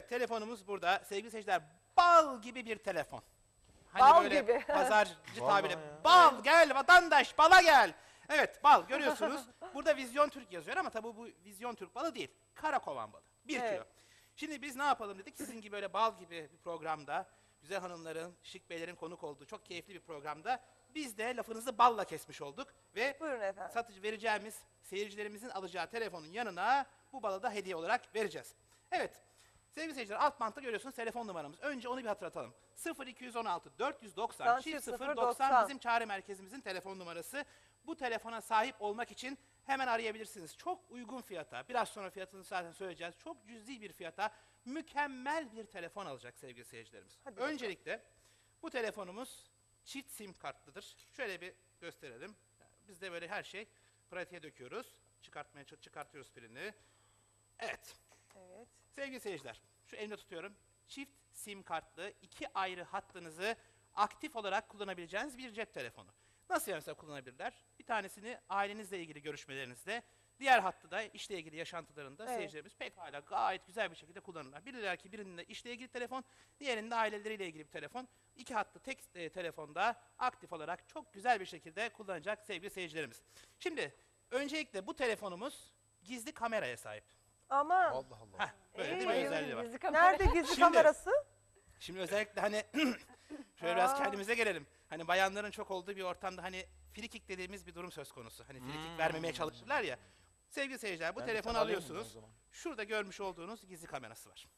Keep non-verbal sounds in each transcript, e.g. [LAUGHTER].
Evet telefonumuz burada. Sevgili seyirciler bal gibi bir telefon. Hani Bal böyle gibi. [LAUGHS] pazarcı Vallahi tabiri. ya. Bal gel vatandaş bala gel. Evet bal görüyorsunuz. [LAUGHS] Burada Vizyon Türk yazıyor ama tabii bu Vizyon Türk balı değil. Karakovan balı. Bir Evet. kilo. Şimdi biz ne yapalım dedik? Sizin gibi böyle bal gibi bir programda, güzel hanımların, şık beylerin konuk olduğu çok keyifli bir programda biz de lafınızı balla kesmiş olduk ve Buyurun efendim. satıcı vereceğimiz seyircilerimizin alacağı telefonun yanına bu balı da hediye olarak vereceğiz. Evet. Sevgili seyirciler alt bantta görüyorsunuz telefon numaramız. Önce onu bir hatırlatalım. 0216 490 çift 0090 90. bizim çağrı merkezimizin telefon numarası. Bu telefona sahip olmak için hemen arayabilirsiniz. Çok uygun fiyata, biraz sonra fiyatını zaten söyleyeceğiz. Çok cüzi bir fiyata mükemmel bir telefon alacak sevgili seyircilerimiz. Hadi bakalım. Öncelikle bu telefonumuz çift sim kartlıdır. Şöyle bir gösterelim. Biz de böyle her şey pratiğe döküyoruz. Çıkartmaya çı- çıkartıyoruz pilini. Evet. Evet. Sevgili seyirciler, şu elimde tutuyorum. Çift sim kartlı iki ayrı hattınızı aktif olarak kullanabileceğiniz bir cep telefonu. Nasıl mesela kullanabilirler? Bir tanesini ailenizle ilgili görüşmelerinizde, diğer hattı da işle ilgili yaşantılarında Evet. seyircilerimiz pekala gayet güzel bir şekilde kullanırlar. Bilirler ki birinde işle ilgili telefon, diğerinde aileleriyle ilgili bir telefon. İki hattı tek e, telefonda aktif olarak çok güzel bir şekilde kullanacak sevgili seyircilerimiz. Şimdi öncelikle bu telefonumuz gizli kameraya sahip. Ama Allah Allah. Heh, böyle de bir özelliği var. Gizli kamera. nerede gizli Şimdi- kamerası? Şimdi özellikle hani [CLEARS THROAT] şöyle biraz Aa. kendimize gelelim. Hani bayanların çok olduğu bir ortamda hani frikik dediğimiz bir durum söz konusu. Hani frikik vermemeye çalışırlar ya. Sevgili seyirciler bu Ben telefonu alayım alıyorsunuz. zaman? Şurada görmüş olduğunuz gizli kamerası var.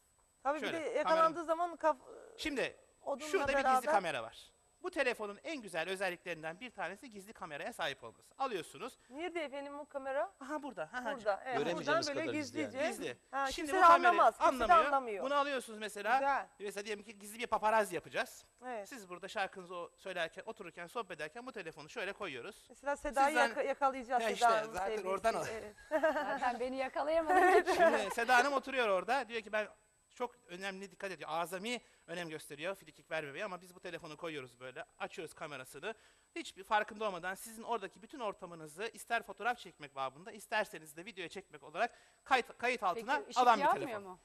Tabii Şöyle, bir de yakalandığı zaman kaf Şimdi Odunla şurada bir gizli kamera var. Bu telefonun en güzel özelliklerinden bir tanesi gizli kameraya sahip olması. Alıyorsunuz. Nerede efendim o kamera? Aha burada. Aha, Burada. Evet, buradan Göremeyeceğimiz böyle kadar gizli gizlice. yani. Gizli. Ha, Şimdi kimse bu de kamerayı anlamaz. Kimse de anlamıyor. anlamıyor. Bunu alıyorsunuz mesela. Güzel. Mesela diyelim ki gizli bir paparazzi yapacağız. Evet. Siz burada şarkınızı o- söylerken, otururken, sohbet ederken bu telefonu şöyle koyuyoruz. Mesela Seda'yı Sizden- yaka- yakalayacağız. Ya işte, Hanım'ın zaten sevgilisi. oradan al. Evet. Zaten beni yakalayamadın. [LAUGHS] Şimdi Seda Hanım oturuyor orada. Diyor ki ben çok önemli dikkat ediyor. Azami önem gösteriyor frikik vermemeye ama biz bu telefonu koyuyoruz böyle. Açıyoruz kamerasını. Hiçbir farkında olmadan sizin oradaki bütün ortamınızı ister fotoğraf çekmek babında isterseniz de videoya çekmek olarak kayıt, kayıt altına Peki alan bir telefon. mu?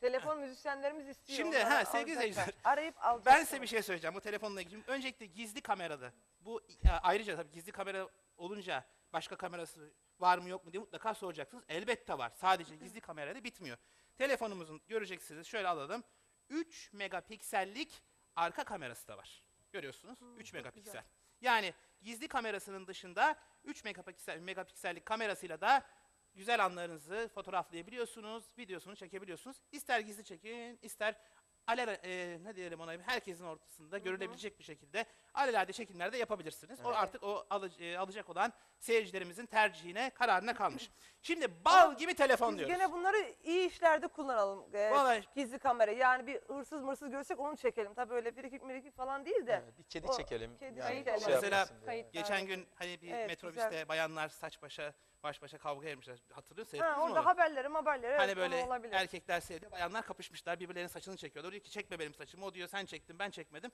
Telefon müzisyenlerimiz istiyor. Şimdi, ha, sevgili izleyiciler, Arayıp alacaklar. Ben size bir şey söyleyeceğim bu telefonla ilgili. Öncelikle gizli kamerada. Bu e, ayrıca tabii gizli kamera olunca başka kamerası var mı yok mu diye mutlaka soracaksınız. Elbette var. Sadece gizli kamerayla bitmiyor. Telefonumuzun göreceksiniz şöyle alalım. 3 megapiksellik arka kamerası da var. Görüyorsunuz 3 megapiksel. Yani gizli kamerasının dışında 3 megapiksel, megapiksellik kamerasıyla da güzel anlarınızı fotoğraflayabiliyorsunuz, videosunu çekebiliyorsunuz. İster gizli çekin, ister alel, e, ne diyelim ona herkesin ortasında görülebilecek bir şekilde alelade çekimler de yapabilirsiniz. O Evet. artık o alı- e, alacak olan seyircilerimizin tercihine, kararına kalmış. Şimdi bal gibi telefon Biz diyoruz. gene bunları iyi işlerde kullanalım. Ee, Vallahi- gizli kamera. Yani bir hırsız mırsız görsek onu çekelim. Tabii öyle birikik mirikik falan değil de. Evet, bir kedi O çekelim. kedi yani şey Mesela Geçen gün hani bir Evet, metrobüste güzel. bayanlar saç başa baş başa kavga etmişler. Hatırlıyorsun Ha, seyrettiniz mi orada haberleri haberleri. Hani evet, böyle olabilir. erkekler seyrediyor, bayanlar kapışmışlar, birbirlerinin saçını çekiyorlar. Diyor ki çekme benim saçımı, o diyor sen çektin, ben çekmedim.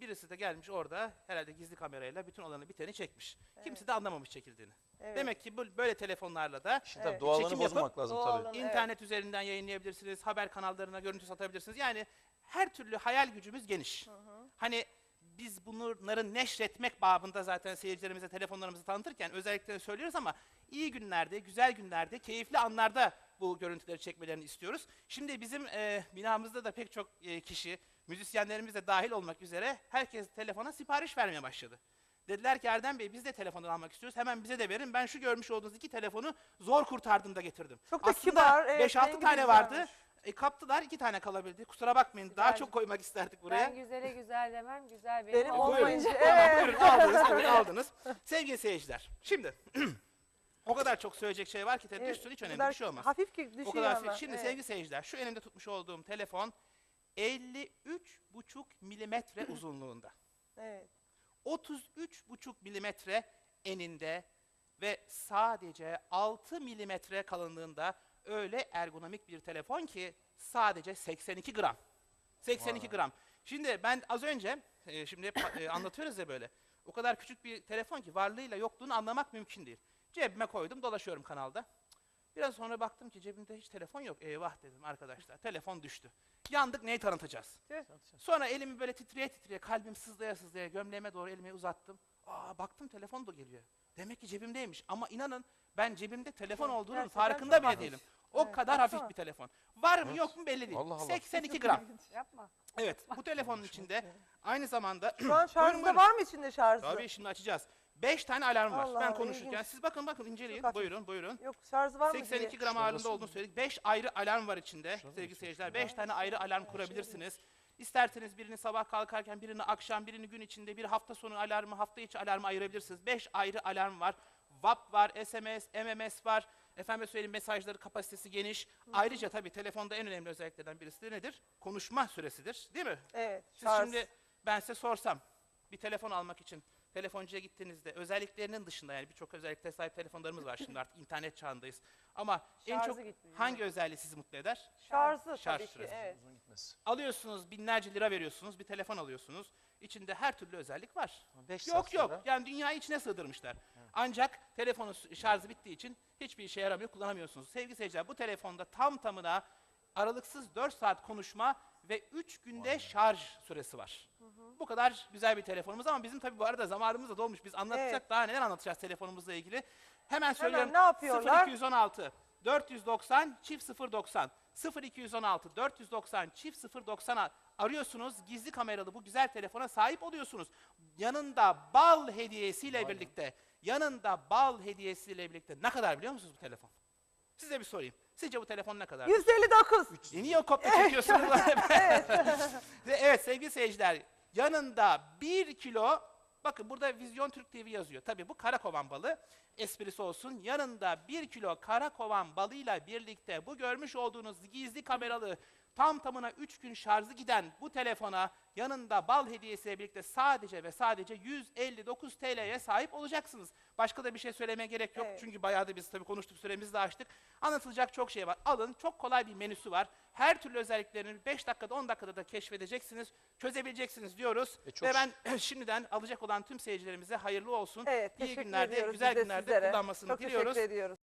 Birisi de gelmiş orada herhalde gizli kamerayla bütün olanı biteni çekmiş. Kimse de anlamamış çekildiğini. Evet. Demek ki bu, böyle telefonlarla da Şimdi tabii Evet. doğalını Çekim bozmamak yapıp lazım doğalını- tabii. Evet. internet üzerinden yayınlayabilirsiniz, haber kanallarına görüntü satabilirsiniz. Yani her türlü hayal gücümüz geniş. Hani biz bunların neşretmek babında zaten seyircilerimize telefonlarımızı tanıtırken özellikle söylüyoruz ama iyi günlerde, güzel günlerde, keyifli anlarda bu görüntüleri çekmelerini istiyoruz. Şimdi bizim e, binamızda da pek çok e, kişi, müzisyenlerimiz de dahil olmak üzere herkes telefona sipariş vermeye başladı. Dediler ki Erdem Bey biz de telefonu almak istiyoruz. Hemen bize de verin. Ben şu görmüş olduğunuz iki telefonu zor kurtardım da getirdim. Çok da Aslında kibar, evet, 5-6 rengi tane vardı. E, kaptılar iki tane kalabildi. Kusura bakmayın. Daha Güzel. çok koymak isterdik buraya. Ben güzele güzel demem, güzel benim, Benim olmayınca. Tamam, Evet. buyurun aldınız, buyurun aldınız. [LAUGHS] Sevgili seyirciler, şimdi [CLEARS THROAT] o kadar çok söyleyecek şey var ki tabii Evet, düşsün hiç önemli bir şey olmaz. Hafif ki düşüyor O kadar ama. Şimdi evet. sevgili seyirciler, şu elimde tutmuş olduğum telefon 53,5 milimetre [CLEARS THROAT] uzunluğunda. Evet. 33,5 milimetre eninde ve sadece 6 milimetre kalınlığında öyle ergonomik bir telefon ki sadece 82 gram. 82 Vay. gram. Şimdi ben az önce, e, şimdi hep e, anlatıyoruz ya böyle. O kadar küçük bir telefon ki varlığıyla yokluğunu anlamak mümkün değil. Cebime koydum, dolaşıyorum kanalda. Biraz sonra baktım ki cebimde hiç telefon yok. Eyvah dedim arkadaşlar. [LAUGHS] Telefon düştü. Yandık neyi tanıtacağız? Sonra elimi böyle titreye titreye kalbim sızlaya sızlaya gömleğime doğru elimi uzattım. Aa baktım telefon da geliyor. Demek ki cebimdeymiş ama inanın ben cebimde telefon Çok- olduğunun gerçekten farkında çok bile hafif. değilim. O Evet, kadar baksana. hafif bir telefon. Var mı Evet. yok mu belli değil. Allah Allah. 82 gram. [LAUGHS] Yapma. Evet bu telefonun içinde [LAUGHS] aynı zamanda Şu an [CLEARS THROAT] şarjda buyurun. var mı içinde şarjı? Tabii şimdi açacağız. 5 tane alarm var. Allah ben Allah, konuşurken ilginç. siz bakın bakın inceleyin. Çok. Buyurun buyurun. Yok şarjı var mı 82 diye. gram ağırlığında olduğunu söyledik. 5 ayrı alarm var içinde Şurada sevgili seyirciler. 5 tane ayrı alarm kurabilirsiniz. İsterseniz birini sabah kalkarken, birini akşam, birini gün içinde, bir hafta sonu alarmı, hafta içi alarmı ayırabilirsiniz. 5 ayrı alarm var. WAP var, SMS, MMS var. Efendim söyleyeyim mesajları kapasitesi geniş. Ayrıca tabii telefonda en önemli özelliklerden birisi de nedir? Konuşma süresidir. Değil mi? Evet. Siz şarj. şimdi ben size sorsam bir telefon almak için telefoncuya gittiğinizde özelliklerinin dışında yani birçok özelliklere sahip telefonlarımız var şimdi artık [LAUGHS] internet çağındayız. Ama en Şarjı çok gitmiyor. hangi özelliği sizi mutlu eder? Şarjı Şarj tabii ki. süresi. Evet. Uzun gitmez. Alıyorsunuz binlerce lira veriyorsunuz bir telefon alıyorsunuz. İçinde her türlü özellik var. 5 Yok yok yani dünyayı içine sığdırmışlar. Ancak telefonun s- şarjı bittiği için hiçbir işe yaramıyor kullanamıyorsunuz. Sevgili seyirciler bu telefonda tam tamına aralıksız 4 saat konuşma ve 3 günde şarj süresi var. Bu kadar güzel bir telefonumuz ama bizim tabii bu arada zamanımız da dolmuş. Biz anlatacak Evet. daha neler anlatacağız telefonumuzla ilgili. Hemen söylüyorum. ne yapıyorlar? 0216 490 çift 090 0216 490 çift 090 arıyorsunuz. Gizli kameralı bu güzel telefona sahip oluyorsunuz. Yanında bal hediyesiyle birlikte yanında bal hediyesiyle birlikte ne kadar biliyor musunuz bu telefon? Size bir sorayım. Sizce bu telefon ne kadar? 159. E niye o kopya [LAUGHS] çekiyorsunuz? [LAUGHS] Ve evet sevgili seyirciler yanında bir kilo bakın burada Vizyon Türk TV yazıyor. Tabii bu karakovan balı esprisi olsun. Yanında bir kilo karakovan balıyla birlikte bu görmüş olduğunuz gizli kameralı tam tamına 3 gün şarjı giden bu telefona yanında bal hediyesiyle birlikte sadece ve sadece 159 TL'ye sahip olacaksınız. Başka da bir şey söylemeye gerek yok. Evet. Çünkü bayağı da biz tabii konuştuk süremizi de açtık. Anlatılacak çok şey var. Alın çok kolay bir menüsü var. Her türlü özelliklerini 5 dakikada 10 dakikada da keşfedeceksiniz. Çözebileceksiniz diyoruz. E, çok Ve ben [CLEARS THROAT] şimdiden alacak olan tüm seyircilerimize hayırlı olsun. Evet İyi günlerde, ediyoruz güzel günlerde kullanmasını Çok diliyoruz. teşekkür ediyoruz.